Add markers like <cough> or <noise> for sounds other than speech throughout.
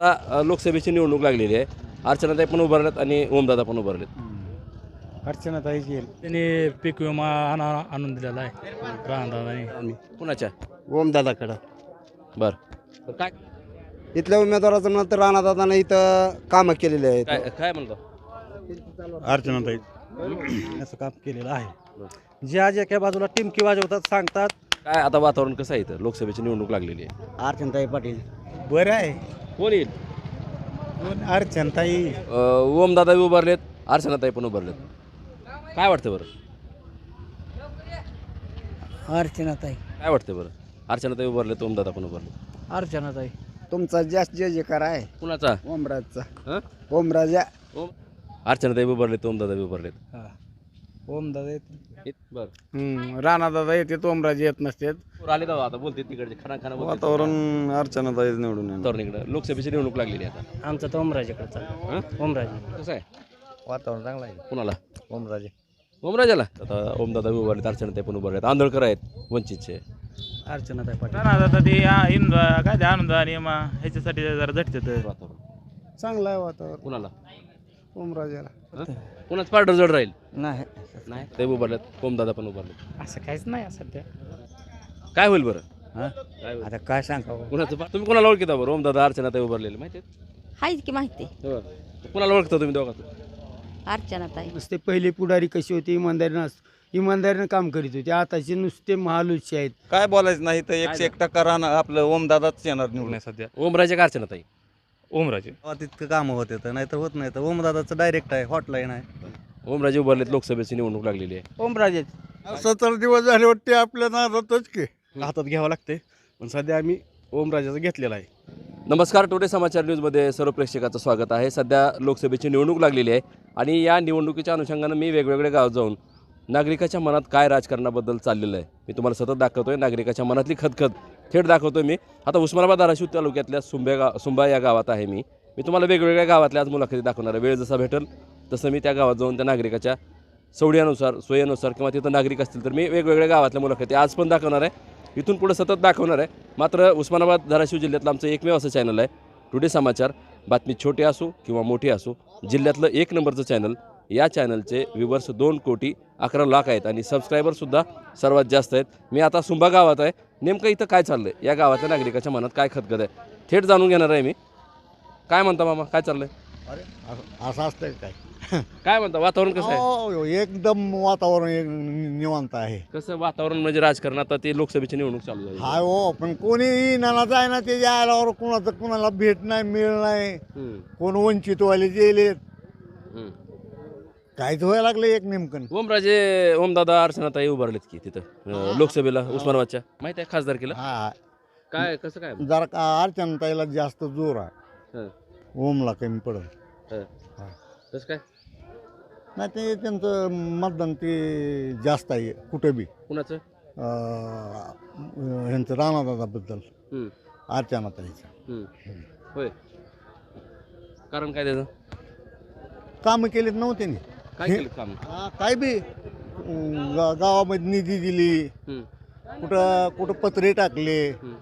आता लोकसभेची निवडणूक लागलेली आहे. अर्चनाताई पण उभारल्यात आणि ओमदादा पण उभारलेत. अर्चना ताईच येईल. त्यांनी पीक विमा आणा- आणून दिलेला आहे. राहणार कुणाच्या? ओमदादाकडं. बरं. तर काय? इथल्या उमेदवाराचं नंतर राणादादानं इथं कामं केलेली आहेत. काय काय म्हणतो? अर्चना ताई असं काम केलेलं आहे. ज्या ज्या काही बाजूला टिमकी वाजवतात सांगतात. काय आता वातावरण कसं आहे इथं? लोकसभेची निवडणूक लागलेली आहे. अर्चनाताई पाटील. बरं आहे. कोण येईल? अर्चना ताई अ, ओमदादा बी उभारलेत अर्चनाताई पण उभारलेत. काय वाटतं बरं? अर्चनाताई. काय वाटतं बरं? अर्चनाताई उभारलेत ओमदादा पण उभारलेत. अर्चनाताई. तुमचा जास्त जे जे करा आहे. कुणाचा? ओमराजचा. हं? ओमराजा. ओम? अर्चनाताई उभारलेत ओमदादा उभारलेत. ओमदादा इत- बरं. राणादादा येते ओमराजे येत नसते पोर आले जाऊ आता बोलते तिकडचे खाना खाना वातावरण अर्चना ताईच निवडून येणार. वातावरण इकडं लोकसभेची निवडणूक लागलेली आहे आता. आमचा तो ओमराजेकडचा हं? ओमराजे. कसं आहे? वातावरण चांगलं आहे. कुणाला? ओमराजे. ओमराजाला? आता ओमदादा बी उभारलेत अर्चनाताई पण उभारलेत आंधळकर आहेत वंचितचे. अर्चनाताई पाटील. आता ते इंद काय ते आनंद आणि मा ह्याच्यासाठी जरा झटतात. वातावरण. चांगलं आहे वातावरण. कुणाला? ओमराजाला? कुणाच पार्टर जड राहील? नाही. नाही? ते उभारलेत ओमदादा पण उभारलेत असं काहीच नाही सध्या. काय होईल बरं? हा? काय होईल? आता काय सांगावं? कुणाचं पा- तुम्ही कुणाला ओळखता बरं? ओमदादा अर्चनाताई उभारलेले माहिती आहेत? हाय की माहिती? हो. कुणाला ओळखता तुम्ही दोघात अर्चनाताई नुसते पहिले पुढारी कशी होती इमानदारीनं इमानदारीनं काम करीत होते. आताचे नुसते महालुच्चे आहेत. काय बोलायचं नाही तर एकशे एक टक्का राहणार आपलं ओमदादाच येणार निवडून. सध्या. ओमराजे का अर्चनाताई ओमराजे. तितकं कामं होते तर नाही तर होत नाही. तर ओमदादाचं डायरेक्ट आहे हॉटलाईन आहे. ओमराजे उभारलेत लोकसभेची निवडणूक लागलेली आहे. ओमराजे. सत्तर दिवस झाले वाटते आपल्या नादातच की. हातात घ्यावं लागते पण सध्या आम्ही ओमराजाचं घेतलेला आहे. नमस्कार टुडे समाचार न्यूजमध्ये सर्व प्रेक्षकाचं स्वागत आहे. सध्या लोकसभेची निवडणूक लागलेली आहे आणि या निवडणुकीच्या अनुषंगानं मी वेगवेगळ्या गावात जाऊन नागरिकाच्या मनात काय राजकारणाबद्दल चाललेलं आहे मी तुम्हाला सतत दाखवतोय. नागरिकाच्या मनातली खतखत थेट दाखवतोय मी. आता उस्मानाबाद धाराशिव तालुक्यातल्या सुंब्या गाव सुंबा या गावात आहे मी. मी तुम्हाला वेगवेगळ्या गावातल्या आज मुलाखती दाखवणार आहे. वेळ जसा भेटेल तसं मी त्या गावात जाऊन त्या नागरिकाच्या सवडीनुसार सोयीनुसार किंवा तिथं नागरिक असतील तर मी वेगवेगळ्या गावातल्या मुलाखती आज पण दाखवणार आहे. इथून पुढे सतत दाखवणार आहे. मात्र उस्मानाबाद धाराशिव जिल्ह्यातलं आमचं एकमेव असं चॅनल आहे. टुडे समाचार बातमी छोटी असो किंवा मोठी असो जिल्ह्यातलं एक नंबरचं चॅनल या चॅनलचे व्ह्युवर्स दोन कोटी अकरा लाख आहेत आणि सबस्क्रायबरसुद्धा सर्वात जास्त आहेत. मी आता सुंभा गावात आहे. नेमकं इथं काय चाललं आहे या गावातल्या नागरिकाच्या मनात काय खतखत आहे? थेट जाणून घेणार आहे मी. काय म्हणता मामा? काय चाललं आहे अरे असं असतं काय? काय म्हणता वातावरण कसं आहे? हो, एकदम वातावरण एक निवांत आहे. कसं वातावरण म्हणजे राजकारण आता ते लोकसभेची निवडणूक चालू झाली. हाय हो पण कोणी नाना जाय ना ते जायला कुणाचं कुणाला भेट नाही मिळ नाही. हम्म, कोण वंचित वाले गेले हम्म. काहीच व्हायला लागलं एक नेमकं. ओमराजे ओमदादा अर्चनाताई उभारलेत की तिथं अं, लोकसभेला उस्मानाबादच्या माहिती आहे खासदार केलं? हा. काय कसं काय? जरा का अर्चनाताईला जास्त जोर आहे. हं, ओमला कमी पडत हं. कसं काय? नाही ते त्यांचं मतदान ते जास्त आहे कुठं बी. कुणाचं? अं, ह्यांचं राणादादाबद्दल हम्म, अर्चनाताईचं हम्म. होय. कारण काय त्याचं? कामं केलीत नव्हते नी. काय हे- केलं काम? हा, काय बी. अं, गा- गावामध्ये निधी दिली. हम्म, कुठं कुठं पत्रे टाकले. हम्म.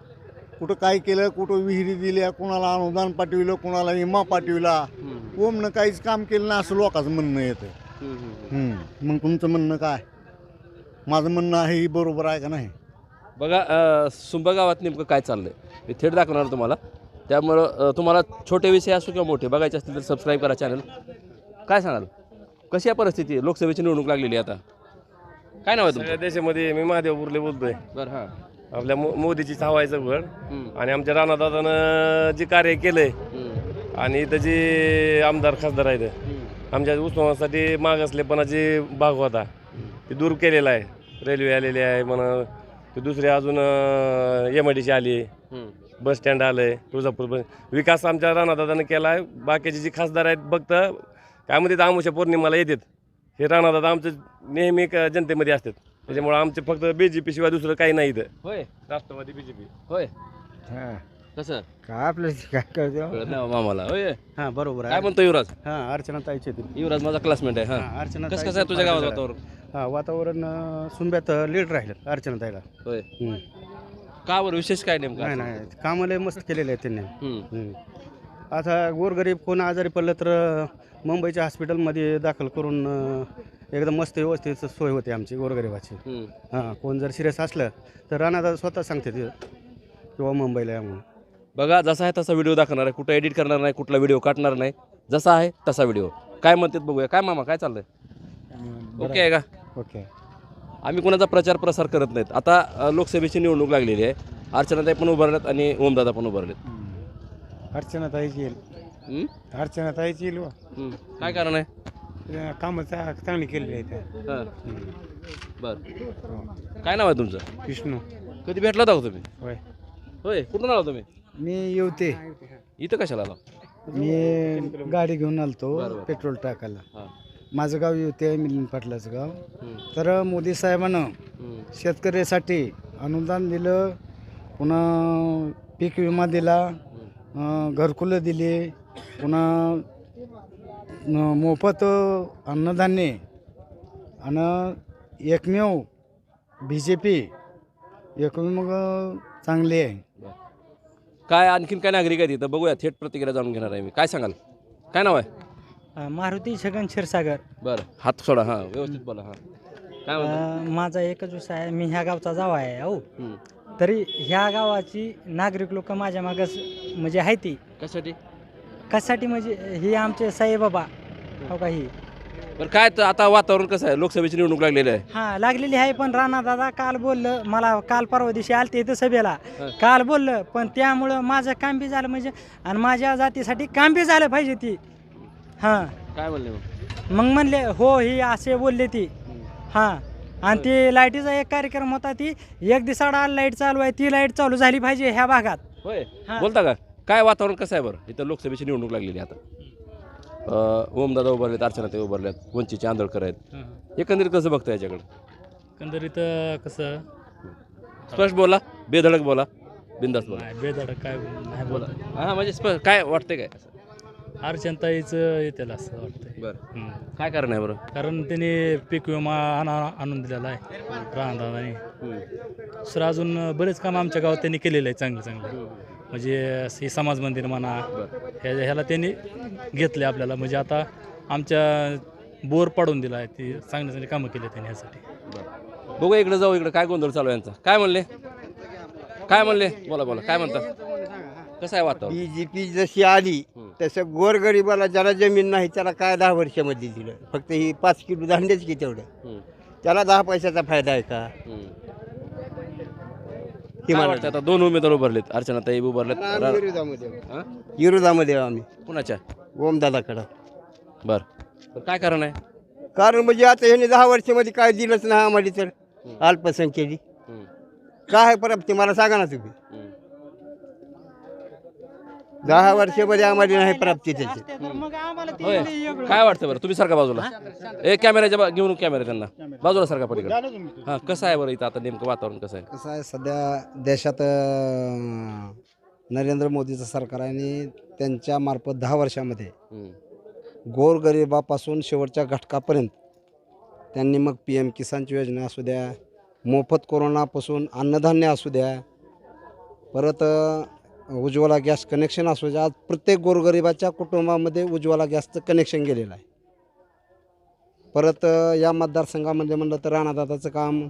कुठं काय केलं कुठं विहिरी दिल्या कुणाला अनुदान पाठविलं कुणाला विमा पाठविला. हम्म, ओमनं काहीच काम केलं नाही असं लोकांचं म्हणणं येतं. हम्म. मग तुमचं म्हणणं काय? माझं म्हणणं आहे ही बरोबर आहे का नाही? बघा अं, सुंबा गावात नेमकं काय चाललंय? मी थेट दाखवणार तुम्हाला. त्यामुळं अं, तुम्हाला छोटे विषय असो किंवा मोठे बघायचे असतील तर सबस्क्राईब करा चॅनल काय सांगाल? कशी आहे परिस्थिती? आहे लोकसभेची निवडणूक लागलेली आहे आता. काय नाव आहे सगळ्या तुमचं देशामध्ये मी महादेव बुर्ले बोलतोय. बरं हां. आपल्या मो- मोदीची हवायचं घड हम्म, आणि आमच्या राणादादानं जे कार्य केलंय हम्म, आणि इथं जे आमदार खासदार आहेत आमच्या उस्मानासाठी माग असलेपणाचे भाग होता. ते दूर केलेला आहे. रेल्वे आलेली आहे म्हणा ते दुसरे अजून एम आय डी सी आली. बस स्टँड आलंय तुळजापूर बस. विकास आमच्या राणादादानं केला आहे. बाकीचे जे खासदार आहेत फक्त काय म्हणतात आमुषा पौर्णिमाला येतात. हे राणादादा आमचं नेहमी क- जनतेमध्ये असतात. त्याच्यामुळे आमचे फक्त बी जे पी शिवाय दुसरं काही नाही इथं. होय. राष्ट्रवादी बी जे पी होय. कसं? काय आपलं काय करतो? कळत नाही होय? हां बरोबर काय म्हणतो युवराज? हां अर्चना ताईचे युवराज माझा क्लासमेट आहे हा. अर्चना कसं कसं आहे तुझ्या गावात वातावरण? हां वातावरण अं, सुंब्यात लीड राहिलं अर्चना ताईला. होय. का बरं? विशेष काय नेमकं नाही नाही. कामाला मस्त केलेलं आहे त्यांनी. हम्म. हम्म. आता गोरगरीब कोण आजारी पडलं तर अ, मुंबईच्या हॉस्पिटलमध्ये दाखल करून अ, एकदम मस्त व्यवस्थित सोय होते आमची गोरगरिबाची. हम्म. हां कोण जर सिरियस असलं तर राणा स्वतः सांगते ते किंवा मुंबईला या म्हणून. बघा जसा आहे तसा व्हिडिओ दाखवणार आहे. कुठं एडिट करणार नाही कुठला व्हिडिओ काटणार नाही. जसा आहे तसा व्हिडिओ काय म्हणतात बघूया. काय मामा काय चाललंय? ओके आहे का? ओके. आम्ही कोणाचा प्रचार प्रसार करत नाहीत. आता लोकसभेची निवडणूक लागलेली आहे. अर्चनाताई पण उभारल्यात आणि ओमदादा पण उभारलेत. अर्चना ताईची येईल. हम्म? अर्चना ताईची येईल. काय कारण आहे? कामं चांगली केलेली आहेत. हां. बरं. काय नाव आहे तुमचं? विष्णू. कधी भेटला होता तुम्ही? होय. होय. कुठून आला तुम्ही? मी येवते इथं कशाला आला? मी गाडी घेऊन आलतो. पेट्रोल टाकायला. हां. माझं गाव येवते आहे मिलिंद पाटलाचं गाव. हम्म. तर मोदी साहेबानं हम्म. शेतकऱ्यासाठी अनुदान दिलं पुन्हा पीक विमा दिला अं, घरकुलं दिली पुन्हा न- मोफत अन्नधान्य आणि एकमेव बी जे पी. एकमेव चांगली आहे. काय आणखीन काय नागरिक आहेत इथं? बघूया थेट प्रतिक्रिया जाणून घेणार आहे मी. काय सांगाल? काय नाव आहे? अ, मारुती छगन क्षीरसागर. बरं हात सोडा हां व्यवस्थित बोला हां. काय म्हणता? माझा एकच विषय आहे मी ह्या गावचा जावा आहे अहो हम्म. तरी ह्या गावाची नागरिक लोक माझ्या मागं म्हणजे आहे ती. कशासाठी? कशासाठी म्हणजे ही आमचे साईबाबा हो का ही? बरं काय तर आता वातावरण कसं आहे? लोकसभेची निवडणूक लागलेली आहे. हां लागलेली आहे पण राणा दादा काल बोललं मला काल परवा दिवशी आलते इथं सभेला. काल बोललं पण त्यामुळं माझं काम बी झालं म्हणजे आणि माझ्या जातीसाठी काम बी झालं पाहिजे ती. हां. काय म्हणले मग? मग म्हणले हो ही असे बोलले ती. हां. आणि ती लाईटीचा एक कार्यक्रम होता ती एक दिवसाडा लाइट चालू आहे ती लाइट चालू झाली पाहिजे ह्या भागात. होय. हां. बोलता का? काय वातावरण कसं आहे बरं? इथं लोकसभेची निवडणूक लागलेली आहे आता. ओमदादा उभारलेत अर्चना ते उभारल्यात वंचितचे आंदोळकर आहेत. एकंदरीत कसं बघता याच्याकडे? एकंदरीत कसं? स्पष्ट बोला बेधडक बोला बिंदास बोला. नाही बेधडक काय नाही बोला. हां म्हणजे स्पष्ट काय वाटतंय काय? अर्चनताईचं येतील असं वाटतंय. बरं. हम्म. काय कारण आहे बरं? कारण त्यांनी पीक विमा आणा आणून दिलेला आहे राहणाराने दुसरं अजून बरेच काम आमच्या गावात त्यांनी केलेलं आहे चांगलं चांगलं. म्हणजे हे समाज मंदिर म्हणा ह्या ह्याला त्यांनी घेतले आपल्याला. म्हणजे आता आमच्या बोर पाडून दिला आहे ती चांगली चांगली कामं केली त्यांनी ह्यासाठी. बघू इकडे जाऊ इकडे काय गोंधळ चालू आहे यांचा. काय म्हणले? काय म्हणले? बोला बोला. काय म्हणता? कसं आहे वातावरण? बी जे पी जशी आली. तसं गोरगरिबाला ज्याला जमीन नाही त्याला काय दहा वर्षामध्ये दिलं? फक्त ही पाच किलो धान्यच की तेवढं. हम्म, त्याला दहा पैशाचा फायदा आहे का? हम्म. हे काय मला वाटतं आता? दोन उमेदवार उभारलेत. अर्चना ताई उभारलेत. आम्ही रा- विरोधामध्ये. हां? विरोधामध्ये आहे आम्ही. कुणाच्या? ओमदादाकडं. बर. तर काय कारण आहे? कारण म्हणजे आता ह्याने दहा वर्षामध्ये काय दिलंच नाही आम्हाला तर अल्पसंख्येची हम्म, काय प्राप्ती मला सांगा ना तुम्ही. दहा वर्षामध्ये आम्हाला नाही प्राप्ती त्याची. मग आम्हाला ती होय. काय वाटतं बरं? तुम्ही सारखा बाजूला? ए कॅमेऱ्याच्या बा- घेऊन कॅमेरा त्यांना. बाजूला सारखा पलीकडे. हां कसं आहे बरं इथं आता नेमकं वातावरण कसं आहे? कसं आहे सध्या देशात अं, नरेंद्र मोदीचं सरकार आहे आणि त्यांच्या मार्फत दहा वर्षामध्ये हम्म, गोरगरिबापासून शेवटच्या घटकापर्यंत त्यांनी मग पी एम किसानची योजना असू द्या मोफत कोरोनापासून अन्नधान्य असू द्या परत अ, उज्ज्वला गॅस कनेक्शन असू आज प्रत्येक गोरगरिबाच्या कुटुंबामध्ये उज्ज्वला गॅसचं कनेक्शन गेलेलं आहे. परत या मतदारसंघामध्ये म्हणलं तर राणादादाचं काम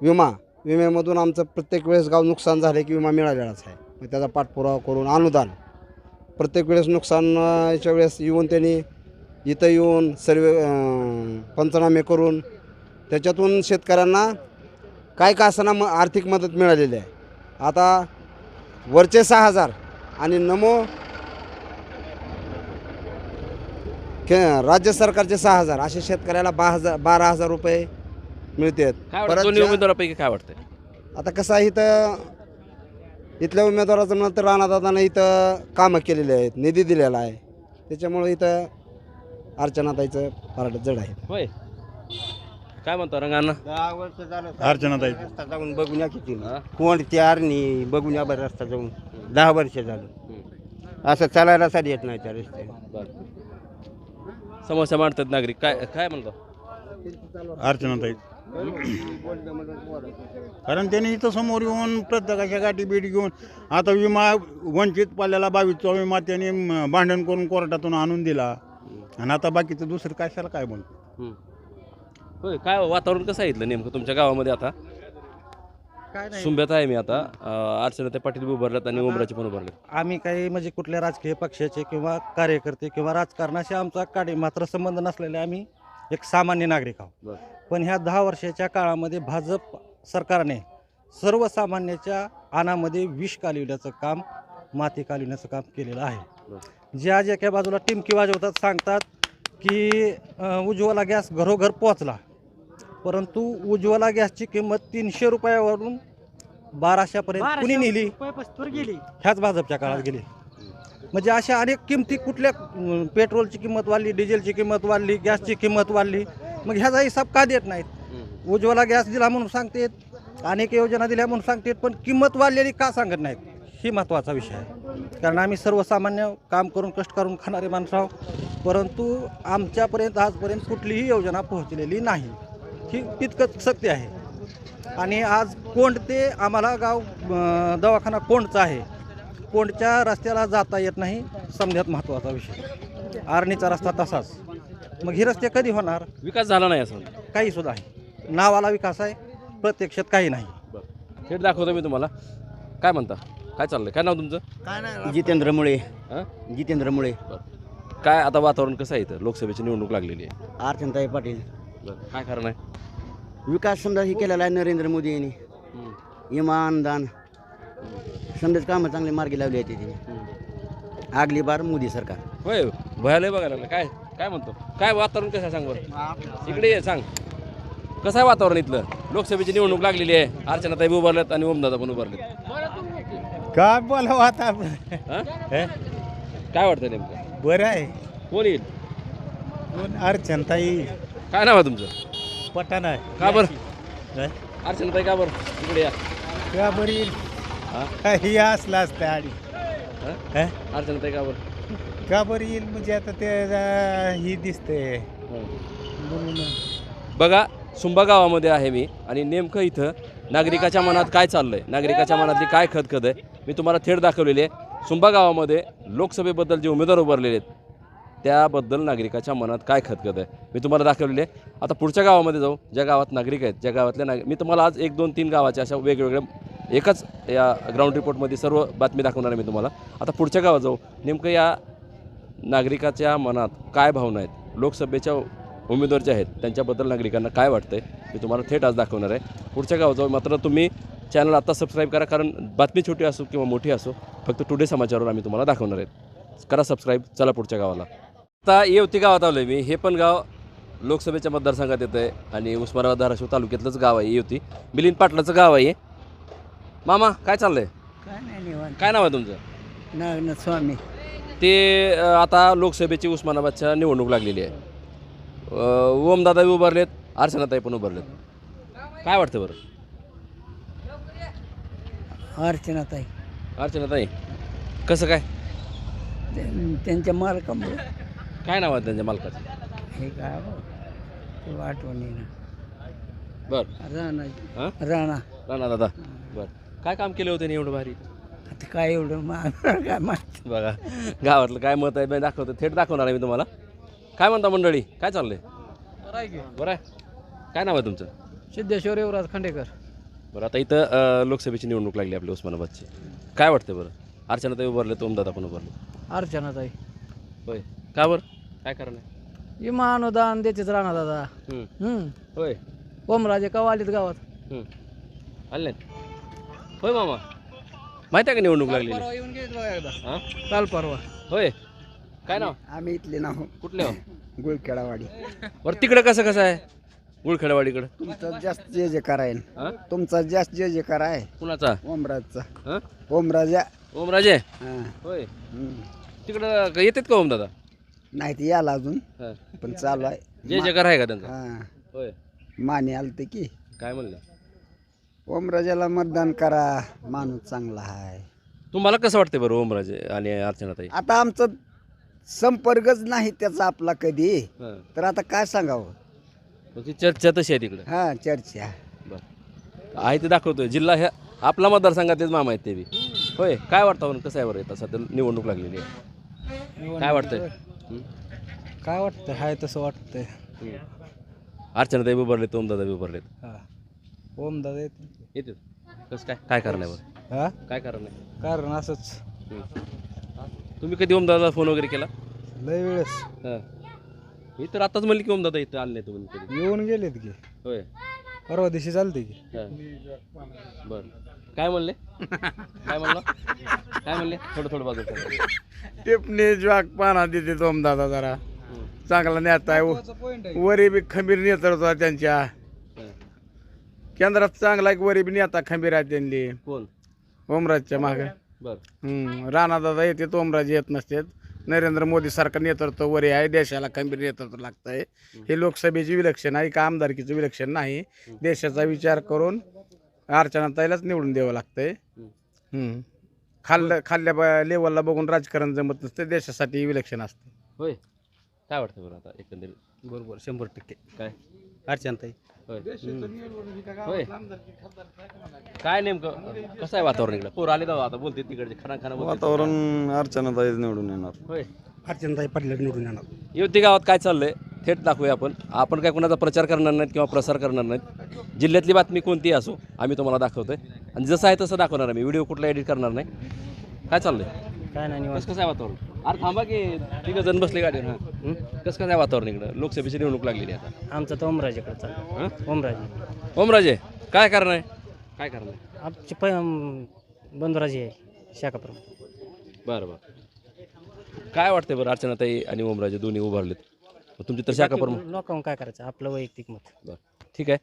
विमा विम्यामधून आमचं प्रत्येक वेळेस गाव नुकसान झालं की विमा मिळालेलाच आहे. मग त्याचा पाठपुरावा करून अनुदान. प्रत्येक वेळेस नुकसानाच्या वेळेस येऊन त्यांनी इथं येऊन सर्वे पंचनामे करून त्याच्यातून शेतकऱ्यांना काय का असताना म आर्थिक मदत मिळालेली आहे. आता वरचे सहा हजार. आणि नमो के राज्य सरकारचे सहा हजार. असे शेतकऱ्याला बा हजार बारा हजार रुपये मिळतात. काय वाटतं? दोन्ही उमेदवारापैकी काय वाटतंय? आता कसं आहे इथं इथल्या उमेदवाराचं म्हणलं तर राणादादानं इथं कामं केलेली आहेत निधी दिलेला आहे. त्याच्यामुळं इथं अर्चनाताईचं पारड जड आहे. होय. काय म्हणतो रंगांना? दहा वर्ष झालं अर्चनाताई. रस्ता जाऊन बघून या किती. हा? कोण त्यारनी बघून या बरं रस्ता जाऊन. दहा वर्ष झालं. असं चालायला साधी येत नाही त्या रस्त्याने बरं. समस्या मांडतात नागरिक. काय काय म्हणतो? अर्चनाताई. कारण त्यांनी इथं समोर येऊन प्रत्येकाच्या गाठी बीट घेऊन आता विमा वंचित पाल्याला बावीसचा विमा त्यांनी म, भांडण करून कोर्टातून आणून दिला. आणि आता बाकीचं दुसरं कशाला काय म्हणतो होय काय वातावरण कसं आहे इथलं नेमकं तुमच्या गावामध्ये आता? काय नाही. सुंब्यात आहे मी आता. अं, अर्चनाताई पाटील बी उभारलेत आणि ओमराचे पण उभारलेत. आम्ही काही म्हणजे कुठल्या राजकीय पक्षाचे किंवा कार्यकर्ते किंवा राजकारणाशी आमचा काडी मात्र संबंध नसलेले आम्ही एक सामान्य नागरिक आहोत. पण ह्या दहा वर्षाच्या काळामध्ये भाजप सरकारने सर्वसामान्याच्या आनामध्ये विष कालविण्याचं काम माती कालविण्याचं काम केलेलं आहे. जे आज एका बाजूला टिमकी वाजवतात सांगतात की अं, उज्ज्वला गॅस घरोघर पोहोचला. परंतु उज्ज्वला गॅसची किंमत तीनशे रुपयावरून बाराशेपर्यंत कुणी नेली? गेली. ह्याच भाजपच्या काळात गेली. म्हणजे अशा अनेक किमती कुठल्या पेट्रोलची किंमत वाढली डिझेलची किंमत वाढली गॅसची किंमत वाढली मग ह्याचा हिसाब का देत नाहीत? उज्ज्वला गॅस दिला म्हणून सांगतेत अनेक योजना दिल्या म्हणून सांगतेत पण किंमत वाढलेली का सांगत नाहीत? ही महत्त्वाचा विषय आहे. कारण आम्ही सर्वसामान्य काम करून कष्ट करून खाणारे माणसं आहोत परंतु आमच्यापर्यंत आजपर्यंत कुठलीही योजना पोहोचलेली नाही. ही तितकंच सत्य आहे. आणि आज कोंड ते आम्हाला गाव दवाखाना कोंडचा आहे. कोंडच्या रस्त्याला जाता येत नाही समजात महत्त्वाचा विषय. आर्णीचा रस्ता तसाच. मग हे रस्ते कधी होणार? विकास झाला नाही असं काही सुद्धा आहे. नावाला विकास आहे प्रत्यक्षात काही नाही. थेट दाखवतो मी तुम्हाला. काय म्हणता? काय चाललंय? काय नाव तुमचं? जितेंद्र मुळे. हां? जितेंद्र मुळे. काय आता वातावरण कसं आहे इथं? लोकसभेची निवडणूक लागलेली आहे. अर्चनताई पाटील. बरं काय कारण आहे विकास समजा हे केलेला आहे नरेंद्र मोदी यांनी हम्म. इमान दान. समजाच कामं चांगले मार्गी लावली आहेत तिने. आगली बार मोदी सरकार. होय भयालय बघायला लागलं. काय काय म्हणतो? काय वातावरण कसं आहे सांग बरं? इकडे ये सांग. कसं आहे वातावरण इथलं? लोकसभेची निवडणूक लागलेली आहे. अर्चनाताई उभारल्यात आणि ओमदादा पण उभारलेत. काय बोलावं आता हां? काय वाटतं नेमकं? बरं आहे. कोण येईल? कोण? अर्चनताई काय नाव आहे तुमचं? पठाण आहे. का बरं? काय? अर्चनाताई का बरं? इकडे या. का बरं हा? काही असलं असतं आडी. हां? हा? अर्चनाताई का बरं? का बरं येईल? म्हणजे आता ते अं, ही दिसतंय. हं. म्हणून. बघा सुंबा गावामध्ये आहे मी आणि नेमकं इथं नागरिकाच्या मनात काय चाललंय? नागरिकाच्या मनातली काय खदखद आहे मी तुम्हाला थेट दाखवलेली आहे. सुंबा गावामध्ये लोकसभेबद्दल जे उमेदवार उभारलेले आहेत त्याबद्दल नागरिकाच्या मनात काय खतखत आहे? मी तुम्हाला दाखवलेले आहे. आता पुढच्या गावामध्ये जाऊ. ज्या गावात नागरिक आहेत ज्या गावातल्या नागरिक मी तुम्हाला आज एक दोन तीन गावाच्या अशा वेगवेगळ्या एकाच या ग्राउंड रिपोर्टमध्ये सर्व बातमी दाखवणार आहे मी तुम्हाला. आता पुढच्या गावात जाऊ. नेमकं या नागरिकाच्या मनात काय भावना आहेत? लोकसभेच्या उमेदवार जे आहेत त्यांच्याबद्दल नागरिकांना काय वाटतंय? मी तुम्हाला थेट आज दाखवणार आहे. पुढच्या गावात जाऊ. मात्र तुम्ही चॅनल आता सबस्क्राईब करा कारण बातमी छोटी असो किंवा मोठी असो फक्त टुडे समाचारवर आम्ही तुम्हाला दाखवणार आहेत करा सबस्क्राईब चला पुढच्या गावाला. आता येवती गावात आलो आहे मी. हे पण गाव लोकसभेच्या मतदारसंघात येतं आहे आणि उस्मानाबाद धाराशिव तालुक्यातलंच गाव आहे. येवती मिलिंद पाटलाचं गाव आहे हे. मामा काय चाललंय? काय नाही निवांत. काय नाव आहे तुमचं? नागनाथ स्वामी. ते अ, आता लोकसभेची उस्मानाबादच्या निवडणूक लागलेली आहे. अ, ओमदादा बी उभारलेत अर्चनाताई पण उभारलेत. काय वाटतं बरं? अर्चनाताई अर्चनाताई कसं काय? त्यांच्या मालकामुळे. काय नाव आहे त्यांच्या मालकाचं? हे काय ते आठवणी बरं. राणा हां? राणा. राणा दादा. बरं. काय काम केलं होतं एवढं भारी? आता काय एवढं मा- <laughs> काय माहिती. बघा गावातलं काय मत आहे मी दाखवतो थेट दाखवणार आहे मी तुम्हाला. काय म्हणता मंडळी? काय चाललंय? बरं आहे काय नाव आहे तुमचं? सिद्धेश्वर युवराज खांडेकर. बरं आता इथं अ, लोकसभेची निवडणूक लागली आपल्या उस्मानाबादची. काय वाटतं बरं? अर्चनाताई उभारले तो ओमदादा पण उभारले. अर्चनाताई. होय. का बरं? काय कारण आहे विमा अनुदान देतेच राणा दादा. हम्म. हम्म. होय. ओमराजे कवा आलीत गावात. हम्म. आले नाहीत होय मामा. माहिती आहे का निवडणूक लागलेली? येऊन हां? काल परवा. होय. काय नाव? आम्ही इथले नाव. कुठले हो? <laughs> गुळखेडावाडी. बरं तिकडं कसं कसं आहे? गुळखेडवाडीकडं. तुमचा जास्त जे जे आहे. हां? तुमचा जास्त जे जे आहे. कुणाचा? ओमराजचा. हां? ओमराजा. ओमराजे? होय. हम्म. तिकडं क- येतात का ओमदादा नाही ते याला अजून. हां. पण चालू आहे. जे जगार आहे का त्यांचा हां. होय. माने आलते की. काय म्हणलं? ओमराजाला मतदान करा. माणूस चांगला आहे. तुम्हाला कसं वाटतं बरं ओमराजे आणि अर्चनाताई? आता आमचं संपर्कच नाही त्याचा आपला कधी. हां. तर आता काय सांगावं? ती चर्चा तशी आहे तिकडे. हां चर्चा. आहे ते दाखवतोय. जिल्हा ह्या आपला मतदारसंघातलेच मामा आहेत ते बी. होय. काय वातावरण कसं आहे बरं येतं सध्या निवडणूक लागलेली आहे. काय वाटतंय? काय वाटतं हाय तसं वाटतंय. अर्चनाताई उभारलेत ओमदादा उभारलेत. ओम दादा येते कसं काय? काय कारण आहे बरं? हा? काय कारण आहे? कारण असंच. तुम्ही कधी ओमदादाला फोन वगैरे केला? लय वेळेस. हां. मी तर आताच म्हणली की ओमदादा इथं आले नाही तुम्ही कधी. येऊन गेलेत की. होय. परवा दिवशी चालते की. बरं. काय म्हणले? काय म्हणलं? काय म्हणले? थोडं थोडं बाजू टिपणी ज्वाक पाना देते तोम दादा जरा. चांगला नेता आहे. वरी बी खंबीर आहे त्यांच्या. केंद्रात चांगला एक वरी बी नेता खंबीर आहे त्यांनी. कोण? ओमराजच्या मागे. बरं. राणादादा येते ओमराज येत नसतात. नरेंद्र मोदी सारखं नेतृत्व वरी आहे देशाला खंबीर नेतृत्व लागतंय. हे लोकसभेची विलक्षण आहे का आमदारकीचं विलक्षण नाही. देशाचा विचार करून अर्चनाताईलाच निवडून द्यावं लागतंय. हम्म. खाल्लं खाल्ल्या ब- लेवलला बघून राजकारण जमत नसतं देशासाठी विलक्षण असतं होय. काय वाटतं बरं आता एकंदरीत? बरोबर शंभर टक्के. काय? अर्चनताई होय. होय. काय नेमकं? कसं आहे वातावरण इकडं? पोर आले जाऊ आता बोलते तिकडचे खाना खाना वातावरण अर्चनाताईच निवडून येणार. होय. अर्चनताई पाटील निवडून येणार. युवती गावात काय चाललंय? थेट दाखवूया आपण. आपण काय कोणाचा प्रचार करणार नाहीत किंवा प्रसार करणार नाहीत. जिल्ह्यातली बातमी कोणतीही असो आम्ही तुम्हाला दाखवतोय. आणि जसं आहे तसं दाखवणार आम्ही. व्हिडिओ कुठला एडिट करणार नाही. काय चाललंय? काय नाही कसं कसं आहे वातावरण? अरे थांबा की तिघं जण बसले गाडीवर हां. कसं कसं आहे वातावरण इकडं? लोकसभेची निवडणूक लागलेली आहे आता. आमचं तर ओमराजेकडे चाललं हां? ओमराजे. ओमराजे काय कारण आहे? काय कारण आहे? आमचे प बंधुराजे आहे शाखाप्रमुख. बरं बरं. काय वाटतंय बरं अर्चनाताई आणि ओमराजे दोन्ही उभारलेत? मग तुमची तर शाखा प्रमुख लोकांना काय करायचं? आपलं वैयक्तिक मत. बरं. ठीक आहे.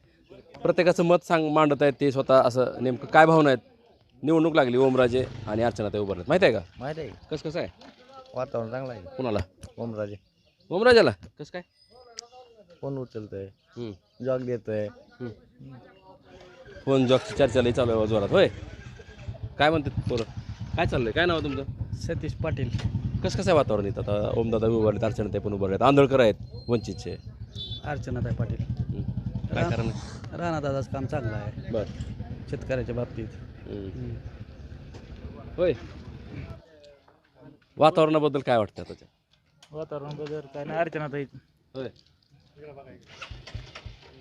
प्रत्येकाचं मत सांग मांडत आहेत ते स्वतः असं नेमकं काय भावना आहेत? निवडणूक लागली ओमराजे आणि अर्चनाताई उभारलेत. माहिती आहे का? माहिती आहे. कसं कसं आहे? वातावरण चांगलं आहे. कुणाला? ओमराजे. ओमराजाला? कसं काय? फोन उचलतोय. हम्म. जॉग देतोय. फोन जॉबची चर्चा लई चालू आहे जोरात. होय. काय म्हणतात पोरं? काय चाललंय? काय नाव आहे तुमचं? सतीश पाटील. कसं कसं आहे वातावरण इथं? आता ओमदादा उभारलेत अर्चनाताई पण उभारलेत. आंधळकर आहेत वंचितचे. अर्चनाताई पाटील. हम्म. काय कारण? आहे राणा दादाचं काम चांगलं आहे. बरं. शेतकऱ्याच्या बाबतीत. हम्म. होय. वातावरणाबद्दल काय वाटतं त्याच्या वातावरण बदल काय नाही अर्चनाताई. होय.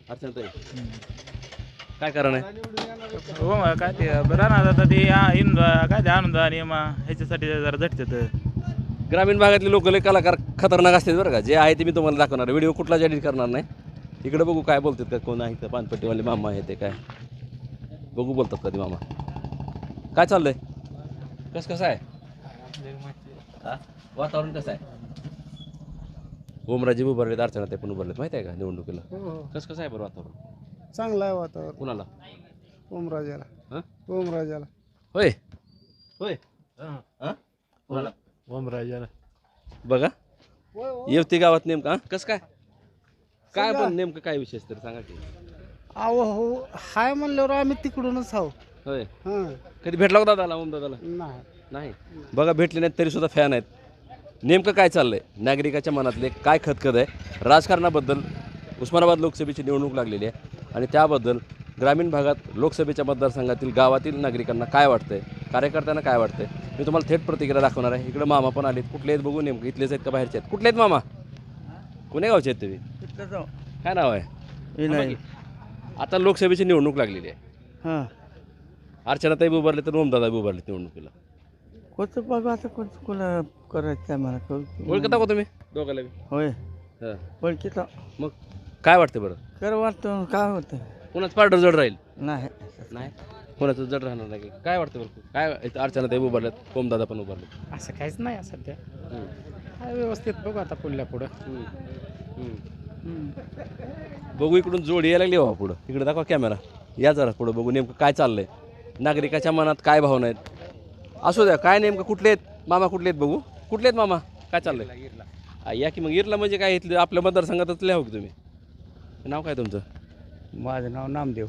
अर्चनाताई. काय कारण आहे? हो मग काय ते राहणार आता ते आ- इन काय ते आनंद आणि मग ह्याच्यासाठी जरा झटतात. ग्रामीण भागातले लोक लय कलाकार खतरनाक असतात बरं का. जे आहे ते मी तुम्हाला दाखवणार व्हिडिओ कुठलाच एडिट करणार नाही. इकडे बघू काय बोलतात का कोण आहे तर पानपट्टीवाले मामा आहे ते काय. बघू बोलतात कधी मामा. काय चाललंय? कसं कसं आहे? हा? वातावरण कसं आहे? ओमराजे उभारलेत अर्चना ते पण उभारलेत माहिती आहे का निवडणुकीला? कसं कसं आहे बरं वातावरण? चांगलं आहे वातावरण. कुणाला? ओमराजाला. हं? ओमराजाला. होय. होय. हां? कुणाला? ओमराजाला. बघा. येवती गावात नेमकं हां? कसं काय? काय पण नेमकं काय विशेष तरी सांगा की. अहो हो हाय म्हणल्यावर आम्ही तिकडूनच आहो. होय. हां. कधी भेटला का दादाला ओम दादाला नाही. नाही. बघा भेटले नाहीत तरी सुद्धा फॅन आहेत. नेमकं काय चाललंय? नागरिकाच्या मनातले काय खतखत आहे? राजकारणाबद्दल उस्मानाबाद लोकसभेची निवडणूक लागलेली आहे आणि त्याबद्दल ग्रामीण भागात लोकसभेच्या मतदारसंघातील गावातील नागरिकांना काय वाटतंय? कार्यकर्त्यांना काय वाटतंय? मी तुम्हाला थेट प्रतिक्रिया दाखवणार आहे. इकडं मामा पण आलेत. कुठले आहेत बघू नेमकं? इथलेच आहेत का बाहेरचे आहेत? कुठले आहेत मामा? कोण्या गावचे आहेत तुम्ही? काय नाव आहे. आता लोकसभेची निवडणूक लागलेली आहे. हां. अर्चनाताई उभारले तर ओमदादा बी उभारले निवडणुकीला. कोणतं बघा आता कोणतं कोणा करायचं आहे मला कळतं. ओळखता का तुम्ही? दोघाला बी. होय. हां. ओळखीचं मग काय वाटतं बरं? कर वाटतं काय होतं कोणाच पार्टर जड राहील? नाही. नाही? कोणाचं जड राहणार नाही काय वाटतं बरं? काय इथं अर्चना ते उभारल्यात ओमदादा पण उभारलेत. असं काहीच नाही सध्या हम्म. काय व्यवस्थित बघू आता पुढल्या पुढं. हम्म. हम्म. बघू इकडून जोडी यायला लागली बाबा पुढं. इकडे दाखवा कॅमेरा. या जरा पुढं बघू नेमकं काय चाललंय. नागरिकाच्या मनात काय भावना आहेत? असू द्या काय नेमकं कुठले आहेत? मामा कुठले आहेत बघू. कुठले आहेत मामा? काय चाललंय? आ, या की मग इरला म्हणजे काय? इथलं आपल्या मतदारसंघातच लिहा की तुम्ही. नाव काय तुमचं? माझं नाव नामदेव.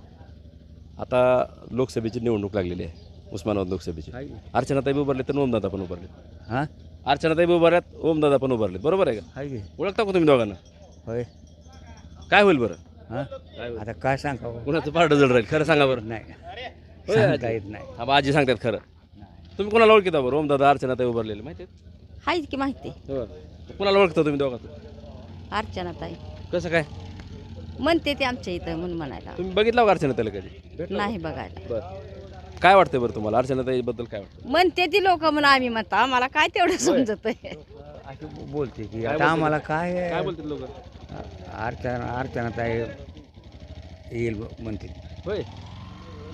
आता लोकसभेची निवडणूक लागलेली आहे उस्मानाबाद लोकसभेची. अर्चनाताई उभारले तर ओमदादा पण उभारले. हां? अर्चनाताई उभारल्यात ओमदादा पण उभारलेत. बरोबर आहे का? आहे की? ओळखता का तुम्ही दोघांना? होय. काय होईल बरं? काय होईल? आता काय सांगावं? कुणाचं पारडं जड राहील? खरं सांगा बरं. नाही. होय, सांगता आजी? येत नाही. हा आजी सांगतात खरं. तुम्ही कोणाला ओळखता बरं? ओम दादा अर्चना ताई उभारलेले माहिती आहेत? हाय की माहिती. हो. कुणाला ओळखता तुम्ही दोघात अर्चना ताई. कसं काय? म्हणते ते आमच्या इथं म्हणून म्हणायला. तुम्ही बघितला का अर्चना ताईला कधी? नाही बघायला? बरं. काय वाटतं बरं तुम्हाला? अर्चना ताईबद्दल काय वाटतं म्हणते ती लोक म्हणून आम्ही म्हणतो आम्हाला काय तेवढं समजत अशी बोलते की काय आता बोलते आम्हाला? काय काय बोलतात लोक? अर्चना अर्चना ताई येईल ब- म्हणते. होय.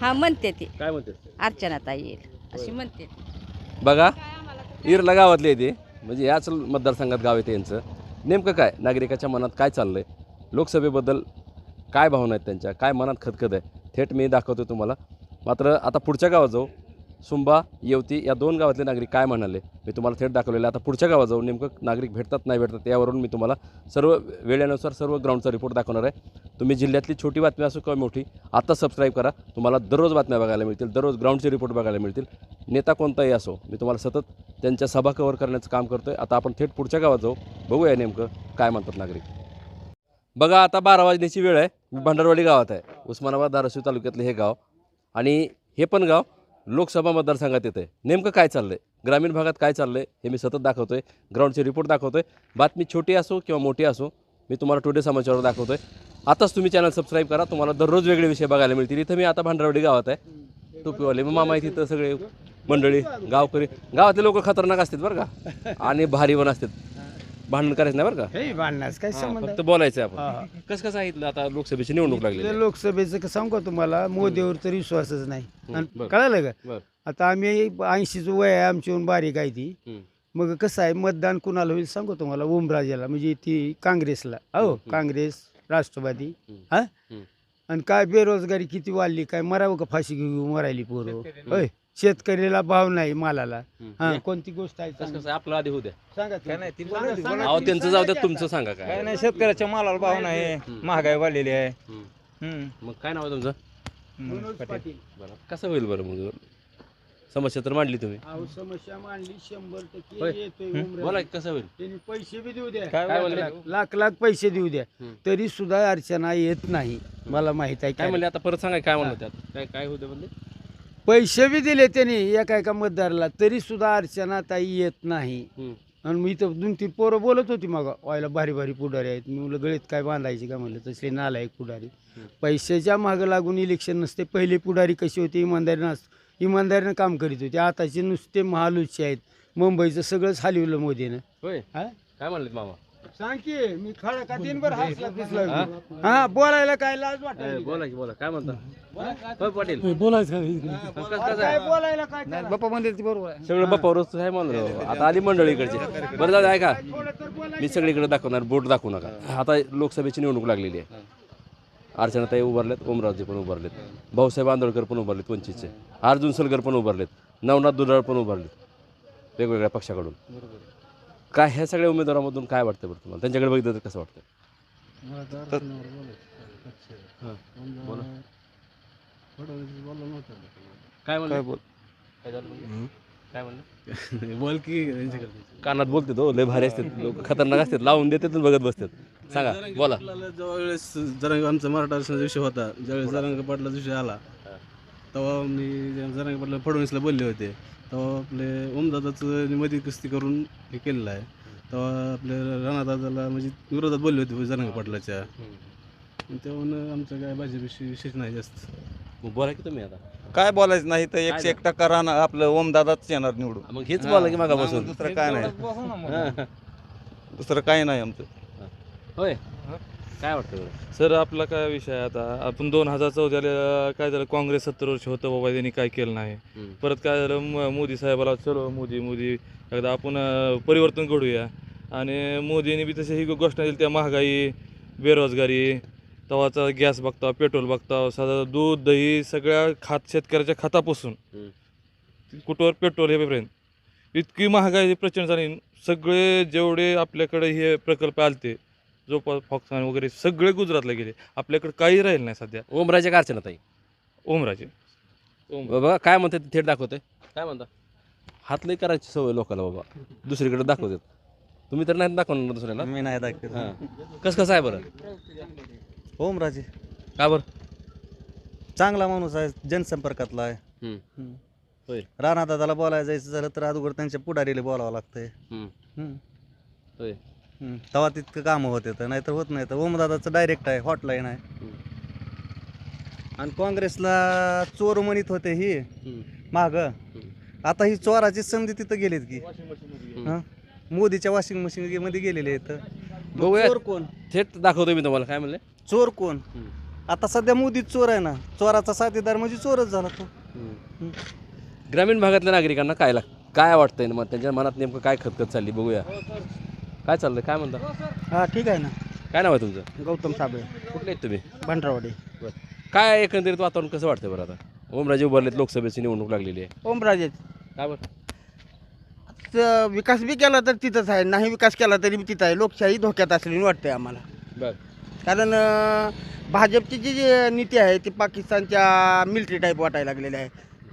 हा म्हणते ती. काय म्हणतात अर्चना ताई येईल. अशी म्हणते. बघा इरला गावातले येते म्हणजे याच मतदारसंघात गाव येते यांचं नेमकं काय? नागरिकाच्या मनात काय चाललंय? लोकसभेबद्दल काय भावना आहेत त्यांच्या? काय मनात खतखत आहे? थेट मी दाखवतो तुम्हाला. मात्र आता पुढच्या गावात जाऊ. सुंबा येवती या दोन गावातले नागरिक काय म्हणाले? मी तुम्हाला थेट दाखवलेलं आहे. आता पुढच्या गावात जाऊ नेमकं नागरिक भेटतात नाही भेटतात यावरून मी तुम्हाला सर्व वेळेनुसार सर्व ग्राउंडचा रिपोर्ट दाखवणार आहे. तुम्ही जिल्ह्यातली छोटी बातमी असो किंवा मोठी आता सबस्क्राईब करा. तुम्हाला दररोज बातम्या बघायला मिळतील दररोज ग्राउंडचे रिपोर्ट बघायला मिळतील. नेता कोणताही असो मी तुम्हाला सतत त्यांच्या सभा कव्हर करण्याचं काम करतो आहे आता आपण थेट पुढच्या गावात जाऊ बघूया नेमकं काय म्हणतात नागरिक. बघा आता बारा वाजण्याची वेळ आहे. मी भंडारवाडी गावात आहे. उस्मानाबाद धाराशिव तालुक्यातलं हे गाव आणि हे पण गाव लोकसभा मतदारसंघात येतं आहे नेमकं काय चाललं आहे ग्रामीण भागात काय चाललं आहे हे मी सतत दाखवतो आहे ग्राउंडचे रिपोर्ट दाखवतो आहे बातमी छोटी असो किंवा मोठी असो मी तुम्हाला टुडे समाचारवर दाखवतो आहे आताच तुम्ही चॅनल सबस्क्राईब करा. तुम्हाला दररोज वेगळे विषय बघायला मिळतील. इथं मी आता भांडरवाडी गावात आहे. टोपीवाले. मग मामा तिथं सगळे मंडळी गावकरी. गावातले लोक खतरनाक असतात बरं का. आणि भारी पण असतात. भांडण करायचं नाही बरं का? हे काय हा, फक्त बोलायचं आहे आपण. कसं कसं सांगितलं आता लोकसभेची निवडणूक लागली आहे. लोकसभेचं का सांगू का तुम्हाला? मोदीवर तर विश्वासच नाही. आणि बरं. कळालं का? बरं. आता आम्ही ऐंशीचं वय आहे आमची बारीक आहे ती. मग कसं आहे मतदान कुणाला होईल सांगू तुम्हाला? ओमराजेला म्हणजे ती काँग्रेसला. हो हं. काँग्रेस राष्ट्रवादी. हं. आणि काय बेरोजगारी किती वाढली काय मरावं का फाशी घेऊ मरायली पोरं? होय. शेतकऱ्याला भाव नाही मालाला. हं. कोणती गोष्ट आहे कसं सांगा. कसं आहे, आपलं आधी होऊ द्या. सांगा काय नाही, ती सांगा, बोलायची, सांगा, अहो ती त्यांचं जाऊ द्या सांगा तुमचं सांगा काय. काय नाही शेतकऱ्याच्या मालाला भाव नाही. हं. महागाई वाढलेली आहे. हं. हं. मग काय नाव आहे तुमचं? मनोज पाटील. पाटील. बरं. कसं होईल बरं मग? समस्या तर मांडली तुम्ही. अहो समस्या मांडली शंभर टक्के होय. येतोय हं? ओमराजे. बोला की कसं होईल? त्यांनी पैसे बी देऊ द्या. काय? लाख लाख पैसे देऊ द्या. हं. तरी सुद्धा अर्चना येत नाही. मला माहीत आहे काय काय. म्हणले? आता परत सांगा काय म्हणलं त्यात? काय काय होतं म्हणले? पैसे बी दिले त्यांनी एका एका मतदाराला तरी सुद्धा अर्चना ताई येत नाही. आणि मी तर दोन तीन पोरं बोलत होती मग व्हायला भारी भारी पुढारी आहेत. मी म्हणलं गळीत काय बांधायची का? म्हणलं तसले नालायक पुढारी. पैशाच्या मागं लागून इलेक्शन नसते पहिले पुढारी कशी होती? इमानदारी नस इमानदारीनं काम करीत होते. आताचे नुसते महालुच्चे आहेत. मुंबईचं सगळंच हलवलं मोदीनं. होय. हा? काय म्हणले मामा? सांग की मी खडा का दिनभर हसला? पिसला हा? बोलायला काय लाज ए, वाटत बोला की बोला. काय म्हणता? होय पाटील? बोलायचं काय? बोलायला काय करा? बाप्पा म्हणते ती बरोबर आहे. सगळं आहे म्हणलं आता आली मंडळी इकडची. बरं दादा ऐका. मी सगळीकडे दाखवणार बोट दाखवू नका. आता लोकसभेची निवडणूक लागलेली आहे. अर्चनाताई उभारलेत ओमराजे पण उभारलेत. भाऊसाहेब आंदोळकर पण उभारलेत वंचितचे. अर्जुन सलगर पण उभारलेत. नवनाथ दुधाळ पण उभारलेत. वेगवेगळ्या पक्षाकडून. काय ह्या सगळ्या उमेदवारामधून काय वाटतं बरं तुम्हाला? त्यांच्याकडे बघितलं तर कसं वाटतं हां, बोला. काय म्हणलं? काय बोल? काय झालं म्हणलं? काय म्हणलं? <laughs> बोल की कानात बोलते तो लय भारी असतात लोक. खतरनाक असतात लावून देतात आणि बघत बसतात. सांगा बोला. ज्यावेळेस जरांग आमचा मराठा आरक्षणाचा विषय होता ज्यावेळेस जरांग पाटलाचा विषय आला तेव्हा मी जरांग पाटला फडणवीसला बोलले होते. तेव्हा आपले ओमदादाचं मध्ये कुस्ती करून हे केलेलं आहे. तेव्हा आपले राणादादाला म्हणजे विरोधात बोलले होते जरांग पाटलाच्या. तेव्हा आमचं काय भाजपविषयी विशेष नाही जास्त. मग बोला की तुम्ही आता. काय बोलायचं नाही तर एकशे एक टक्का राहणार आपलं ओमदादाच येणार निवडून. मग हेच बोला की मागापासून. दुसरं काय नाही. हां. दुसरं काय नाही आमचं. होय. काय वाटतं बरं? सर आपला काय विषय आहे आता? आपण दोन हजार चौदाला काय झालं काँग्रेस सत्तर वर्ष होतं बाबा त्यांनी काय केलं नाही. हम्म. परत काय झालं म- मोदी साहेबाला चलो मोदी मोदी एकदा आपण अं, परिवर्तन घडूया. आणि मोदींनी बी तशी ही गोष्ट दिली त्या महागाई बेरोजगारी तवाचा गॅस बघता पेट्रोल बघता साधा दूध दही सगळ्या खात शेतकऱ्याच्या खातापासून. हम्म. कुठवर पेट्रोल हे पर्यंत? इतकी महागाई प्रचंड झाली सगळे जेवढे आपल्याकडे हे प्रकल्प आलते जो फॉक्सान वगैरे सगळे गुजरातला गेले. आपल्याकडे काही राहील नाही सध्या. ओमराजे का अर्चनाताई ओमराजे. ओम. बाबा काय म्हणतात ते थेट दाखवते काय म्हणता? हात लई करायची सवय लोकांना बाबा. दुसरीकडे दाखवतात. तुम्ही तर नाही दाखवणार ना दुसऱ्याला? मी नाही दाखवत. हां. कसं कसं आहे बरं? ओमराजे. का बरं? चांगला माणूस आहे जनसंपर्कातला आहे. हम्म. हम्म. होय. राणा दादाला बोलायला जायचं झालं तर अगोदर त्यांच्या पुढारीला बोलावं लागतंय. हम्म. हम्म. होय. तेव्हा तितकं कामं होते तर नाहीतर होत नाही. तर ओमदादाचं डायरेक्ट आहे हॉटलाईन आहे. आणि काँग्रेसला चोर म्हणत होते ही. माग. आता ही चोराची संधी तिथं गेलीत की. हं? मोदीच्या वॉशिंग मशीन मध्ये गेलेले आहेत. बघूया. चोर कोण? थेट दाखवतो मी तुम्हाला काय म्हणले? चोर कोण. आता सध्या मोदीच चोर आहे ना. चोराचा साथीदार म्हणजे चोरच झाला तो. ग्रामीण भागातल्या नागरिकांना काय लाग काय वाटतंय? मग त्यांच्या मनात नेमकं काय खतखत चालली? बघूया. काय चाललंय? काय म्हणता? हा ठीक आहे ना. काय नाव आहे तुमचं? गौतम साबळे. कुठले आहेत तुम्ही? भंडरावाडी. काय एकंदरीत वातावरण कसं वाटतंय बरं आता? ओमराजे उभारलेत लोकसभेची निवडणूक लागलेली आहे. ओमराजे. काय बरं? विकास बी केला तर तिथंच आहे. नाही विकास केला तरी बी तिथं आहे. लोकशाही धोक्यात असलेली वाटते आम्हाला. बरं. कारण अं, भाजपची जी जी नीती आहे ती पाकिस्तानच्या मिलिटरी टाईप वाटायला लागलेली आहे.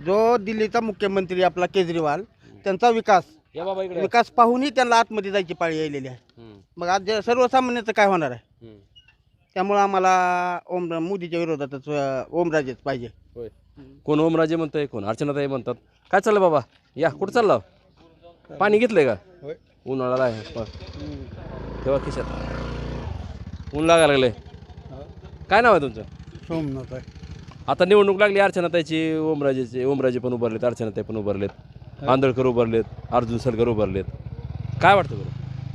जो दिल्लीचा मुख्यमंत्री आपला केजरीवाल त्यांचा विकास या बाबा इकडे विकास पाहूनही त्यांना आतमध्ये जायची पाळी यायलेली आहे. हम्म. मग आज जे सर्वसामान्याचं काय होणार आहे? हम्म. त्यामुळं आम्हाला ओम मोदीच्या विरोधातच अं, ओमराजेच पाहिजे. कोण ओमराजे म्हणतंय कोण अर्चनाताई म्हणतात. काय चाललं बाबा? या कुठं चाललं? पाणी घेतलंय का? उन्हाळा आहे. ठेवा खिशात. ऊन लागायला लागले काय नाव आहे तुमचं? सोमनाथ आहे. आता निवडणूक लागली अर्चनाताईची ओमराजेचे. ओमराजे पण उभारलेत अर्चनाताई पण उभारलेत. आंधळकर उभारलेत अर्जुन सलगर उभारलेत काय वाटतं बरं?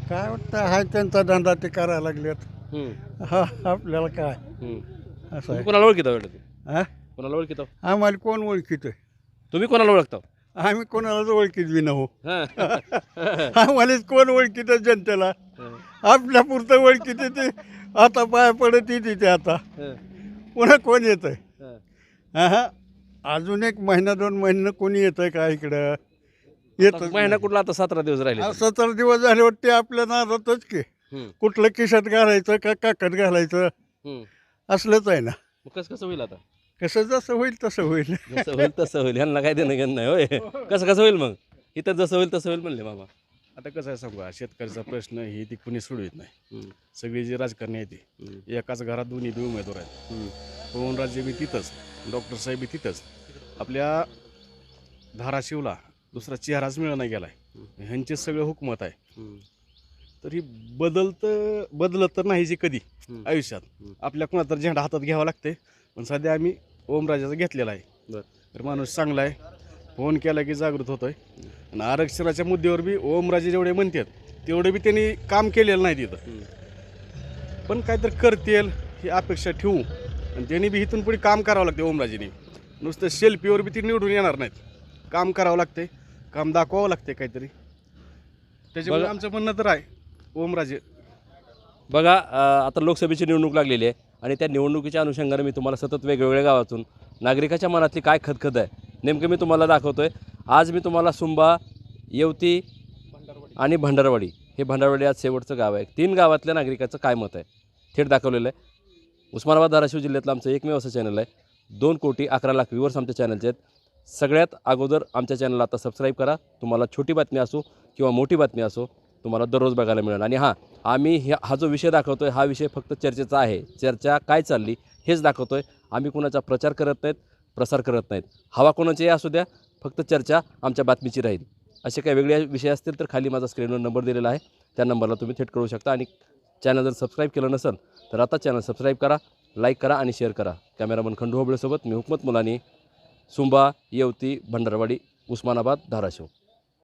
काय वाटतं? हाय त्यांचा धंदा ते करायला लागलेत. हम्म, हा आपल्याला काय? हम्म. असं तुम्ही आहे. कोणाला ओळखीता वाटतं हा? कोणाला ओळखीता? आम्हाला कोण ओळखीत? तुम्ही कोणाला ओळखता? आम्ही कोणालाच ओळखीत बी नव्हो हां. <laughs> आम्हालाच कोण ओळखीत जनतेला? आपल्या पुरतं ओळखीत ते. आता पाय पडत येते ते आता. पुन्हा कोण येत आहे हा अजून एक महिना दोन महिन्यानं कोणी येत आहे का इकडं? येत महिना कुठला आता सतरा दिवस राहिले सतरा दिवस झाल्यावर ते आपल्या नादातच की. हम्म. कुठलं खिशात घालायचं का काकत घालायचं? हम्म. असलंच आहे ना. मग कसं कसं होईल आता? कसं जसं होईल तसं होईल. जसं होईल तसं होईल. ह्यांना काय देणं घेणं नाही होय. कसं कसं होईल मग? इथं जसं होईल तसं होईल म्हणले मामा. आता कसं आहे सांगू का, शेतकऱ्याचा प्रश्न ही ती कुणी सोडवित नाही. हम्म. सगळी जी राजकारणी आहे ती. हम्म. एकाच घरात दोन्ही बी उमेदवार आहेत. पवनराजे बी तिथंच डॉक्टर साहेब बी तिथंच. आपल्या धाराशिवला दुसरा चेहराच मिळणार नाही गेलाय. ह्यांचे सगळं हुकमत आहे. तर ही बदल तर बदलत तर नाही जी कधी. आयुष्यात. आपल्या कोणा तर झेंडा हातात घ्यावा लागते पण सध्या आम्ही ओमराजाचा घेतलेला आहे. बरं. तर माणूस चांगला आहे. फोन केला की जागृत होतोय. आणि आरक्षणाच्या मुद्द्यावर बी ओमराजे जेवढे म्हणतात तेवढे बी त्यांनी काम केलेलं नाही तिथं. पण काहीतरी करतील ही अपेक्षा ठेवू. आणि त्यांनी बी इथून पुढे काम करावं लागते ओमराजेने. नुसतं सेल्फीवर बी ती निवडून येणार नाहीत. काम करावं लागते काम दाखवावं लागते काहीतरी. त्याच्यामुळे बघा- आमचं म्हणणं तर आहे. ओमराजे. बघा अं, आता लोकसभेची निवडणूक लागलेली आहे आणि त्या निवडणुकीच्या अनुषंगाने मी तुम्हाला सतत वेगवेगळ्या गावातून नागरिकाच्या मनातली काय खतखत आहे नेमकं मी तुम्हाला दाखवतोय. आज मी तुम्हाला सुंबा येवती आणि भंडारवाडी हे भंडारवाडी आज शेवटचं गाव आहे. तीन गावातल्या नागरिकाचं काय मत आहे? थेट दाखवलेलं आहे. उस्मानाबाद धाराशिव जिल्ह्यातलं आमचं एकमेव असं चॅनल आहे. दोन कोटी अकरा लाख व्ह्युअर्स आमच्या चॅनलचे आहेत. सगळ्यात अगोदर आमच्या चॅनलला आता सबस्क्राईब करा. तुम्हाला छोटी बातमी असो किंवा मोठी बातमी असो तुम्हाला दररोज बघायला मिळेल. आणि हां आम्ही ह्या हा जो विषय दाखवतो आहे हा विषय फक्त चर्चेचा आहे. चर्चा काय चालली हेच दाखवतो आहे आम्ही कुणाचा प्रचार करत नाहीत प्रसार करत नाहीत. हवा कोणाची असू द्या फक्त चर्चा आमच्या बातमीची राहील. असे काही वेगळे विषय असतील तर खाली माझा स्क्रीनवर नंबर दिलेला आहे. त्या नंबरला तुम्ही थेट करू शकता. आणि चॅनल जर सबस्क्राईब केलं नसेल तर आता चॅनल सबस्क्राईब करा लाईक करा आणि शेअर करा. कॅमेरामन खंडू होबळेसोबत मी हुकमत मुलानी सुंबा येवती भंडारवाडी उस्मानाबाद धाराशिव.